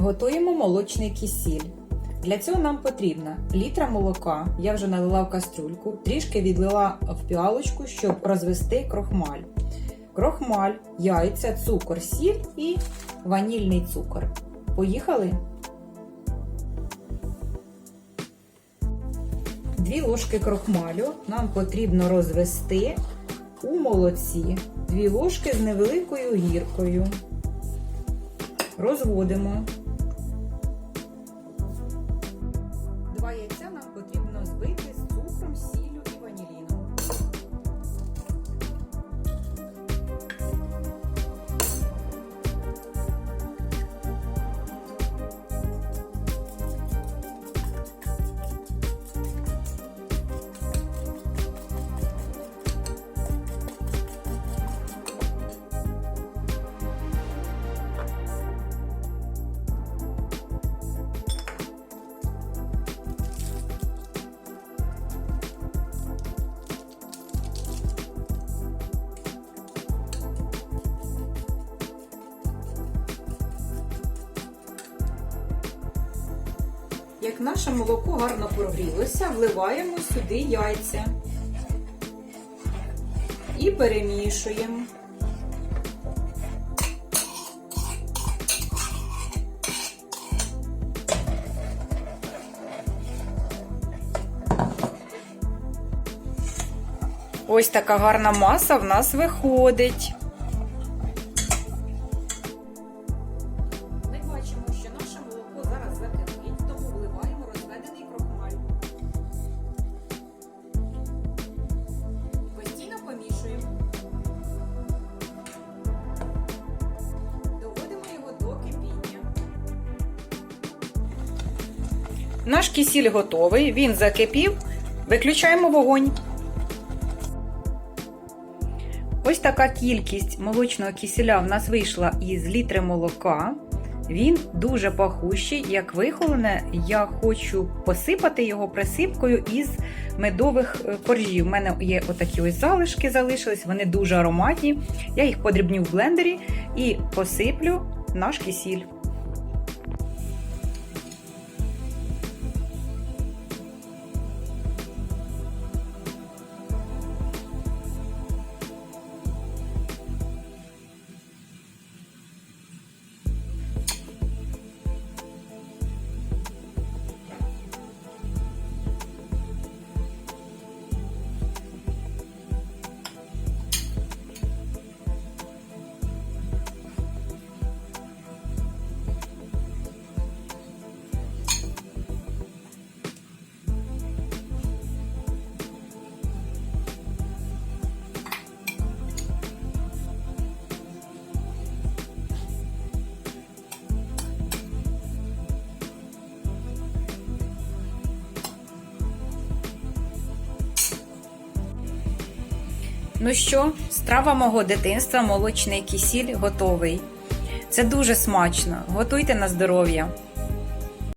Готуємо молочний кисіль. Для цього нам потрібно літра молока, я вже налила в кастрюльку, трішки відлила в піалочку, щоб розвести крохмаль. Крохмаль, яйця, цукор, сіль і ванільний цукор. Поїхали? Дві ложки крохмалю нам потрібно розвести у молоці. Дві ложки з невеликою гіркою. Розводимо. Яйця нам потрібно Як наше молоко гарно прогрілося, вливаємо сюди яйця і перемішуємо. Ось така гарна маса в нас виходить. Наш кисіль готовий, він закипів. Виключаємо вогонь. Ось така кількість молочного кисіля в нас вийшла із літри молока. Він дуже пахущий. Як вихолене, я хочу посипати його присипкою із медових е, коржів. У мене є отакі ось залишки залишились, вони дуже ароматні. Я їх подрібню в блендері і посиплю наш кисіль. Ну що, страва мого дитинства, молочний кисіль готовий. Це дуже смачно. Готуйте на здоров'я.